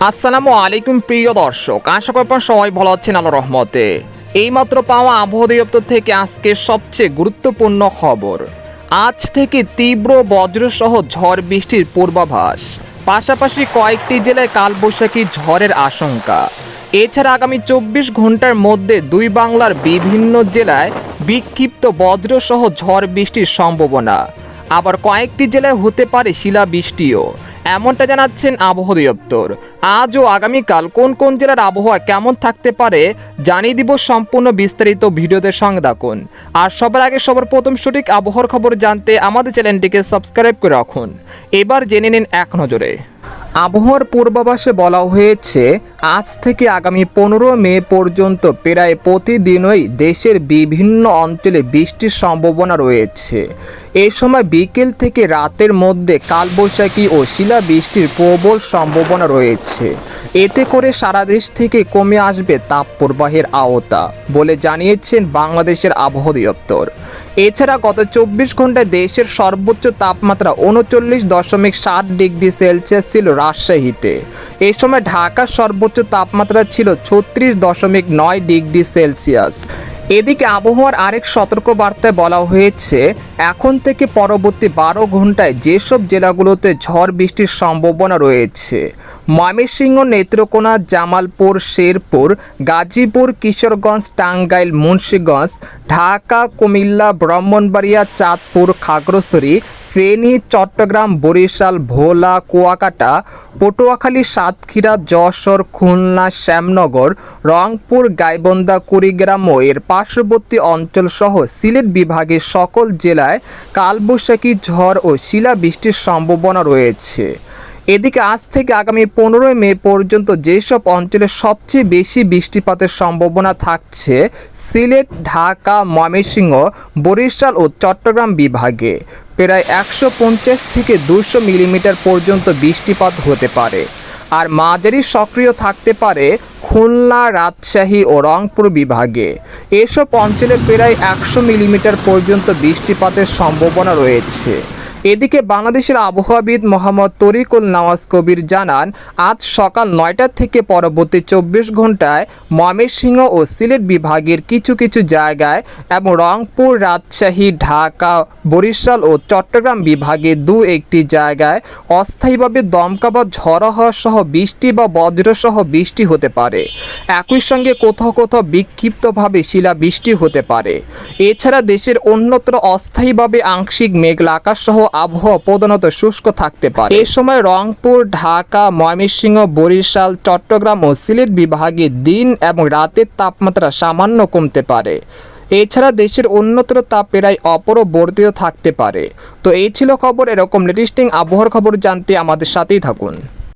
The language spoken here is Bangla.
আসসালামু আলাইকুম প্রিয় দর্শক, আশা করি সবাই ভালো আছেন আল্লাহ রহমতে। এইমাত্র পাওয়া আবহাওয়া দপ্তর থেকে আজকে সবচেয়ে গুরুত্বপূর্ণ খবর। আজ থেকে তীব্র বজ্রসহ ঝড় বৃষ্টির পূর্বাভাস। পাশাপাশি কয়েকটি জেলায় কালবৈশাখী ঝড়ের আশঙ্কা। এছাড়া আগামী চব্বিশ ঘণ্টার মধ্যে দুই বাংলার বিভিন্ন জেলায় বিক্ষিপ্ত বজ্রসহ ঝড় বৃষ্টির সম্ভাবনা। আবার কয়েকটি জেলায় হতে পারে শিলাবৃষ্টিও। এমনটা জানাচ্ছেন আবহাওয়া দপ্তর। আজ ও আগামীকাল কোন কোন জেলার আবহাওয়া কেমন থাকতে পারে জানিয়ে দিব সম্পূর্ণ বিস্তারিত ভিডিওতে সঙ্গে থাকুন আর সবার আগে সবার প্রথম সঠিক আবহাওয়ার খবর জানতে আমাদের চ্যানেলটিকে সাবস্ক্রাইব করে রাখুন। এবার জেনে নিন এক নজরে। আবহাওয়ার পূর্বাভাসে বলা হয়েছে, আজ থেকে আগামী পনেরো মে পর্যন্ত প্রায় প্রতিদিনই দেশের বিভিন্ন অঞ্চলে বৃষ্টির সম্ভাবনা রয়েছে। এ সময় বিকেল থেকে রাতের মধ্যে কালবৈশাখী ও শিলাবৃষ্টির প্রবল সম্ভাবনা রয়েছে। এতে করে সারা দেশ থেকে কমে আসবে তাপ প্রবাহের আওতা, বলে জানিয়েছেন বাংলাদেশের আবহাওয়া দপ্তর। এছাড়া গত চব্বিশ ঘন্টায় দেশের সর্বোচ্চ তাপমাত্রা উনচল্লিশ দশমিক সাত ডিগ্রি সেলসিয়াস ছিল রাজশাহীতে। এ সময় ঢাকার সর্বোচ্চ তাপমাত্রা ছিল ছত্রিশ দশমিক নয় ডিগ্রি সেলসিয়াস। এদিকে আবহাওয়ার আরেক সতর্ক বার্তায় বলা হয়েছে, এখন থেকে পরবর্তী বারো ঘন্টায় যেসব জেলাগুলোতে ঝড় বৃষ্টির সম্ভাবনা রয়েছে, ময়মনসিংহ, নেত্রকোনা, জামালপুর, শেরপুর, গাজীপুর, কিশোরগঞ্জ, টাঙ্গাইল, মুন্সীগঞ্জ, ঢাকা, কুমিল্লা, ব্রাহ্মণবাড়িয়া, চাঁদপুর, খাগড়াছড়ি ফেনী, চট্টগ্রাম, বরিশাল, ভোলা, কুয়াকাটা, পটুয়াখালী, সাতক্ষীরা, যশোর, খুলনা, শ্যামনগর, রংপুর গাইবন্দা কুড়িগ্রাম ও এর পার্শ্ববর্তী অঞ্চল সহ সিলেট বিভাগের সকল জেলায় কালবৈশাখী ঝড় ও শিলাবৃষ্টির সম্ভাবনা রয়েছে। এদিকে আজ থেকে আগামী পনেরোই মে পর্যন্ত যেসব অঞ্চলে সবচেয়ে বেশি বৃষ্টিপাতের সম্ভাবনা থাকছে, সিলেট, ঢাকা, ময়মনসিংহ, বরিশাল ও চট্টগ্রাম বিভাগে। প্রায় একশো পঞ্চাশ থেকে দুশো মিলিমিটার পর্যন্ত বৃষ্টিপাত হতে পারে। আর মাঝারি সক্রিয় থাকতে পারে খুলনা, রাজশাহী ও রংপুর বিভাগে। এসব অঞ্চলে প্রায় একশো মিলিমিটার পর্যন্ত বৃষ্টিপাতের সম্ভাবনা রয়েছে। এদিকে বাংলাদেশের আবহাওয়াবিদ মোহাম্মদ তরিকুল নওয়াজ কবির জানান, আজ সকাল নয়টা থেকে পরবর্তী চব্বিশ ঘন্টায় ময়মনসিংহ ও সিলেট বিভাগের কিছু কিছু জায়গায় এবং রংপুর, রাজশাহী, ঢাকা, বরিশাল ও চট্টগ্রাম বিভাগে দু একটি জায়গায় অস্থায়ীভাবে দমকা বা ঝড়ো হওয়া সহ বৃষ্টি বা বজ্রসহ বৃষ্টি হতে পারে। একই সঙ্গে কোথাও কোথাও বিক্ষিপ্তভাবে শিলা বৃষ্টি হতে পারে। এছাড়া দেশের অন্যত্র অস্থায়ীভাবে আংশিক মেঘলা আকাশ সহ আবহাওয়া প্রধানত শুষ্ক থাকতে পারে। এ সময় রংপুর, ঢাকা, ময়মনসিংহ, বরিশাল, চট্টগ্রাম ও সিলেট বিভাগে দিন এবং রাতের তাপমাত্রা সামান্য কমতে পারে। এছাড়া দেশের অন্যতর তাপ প্রায় অপরবর্তীয় থাকতে পারে। তো এই ছিল খবর। এরকম লেটেস্টিং আবহাওয়ার খবর জানতে আমাদের সাথেই থাকুন।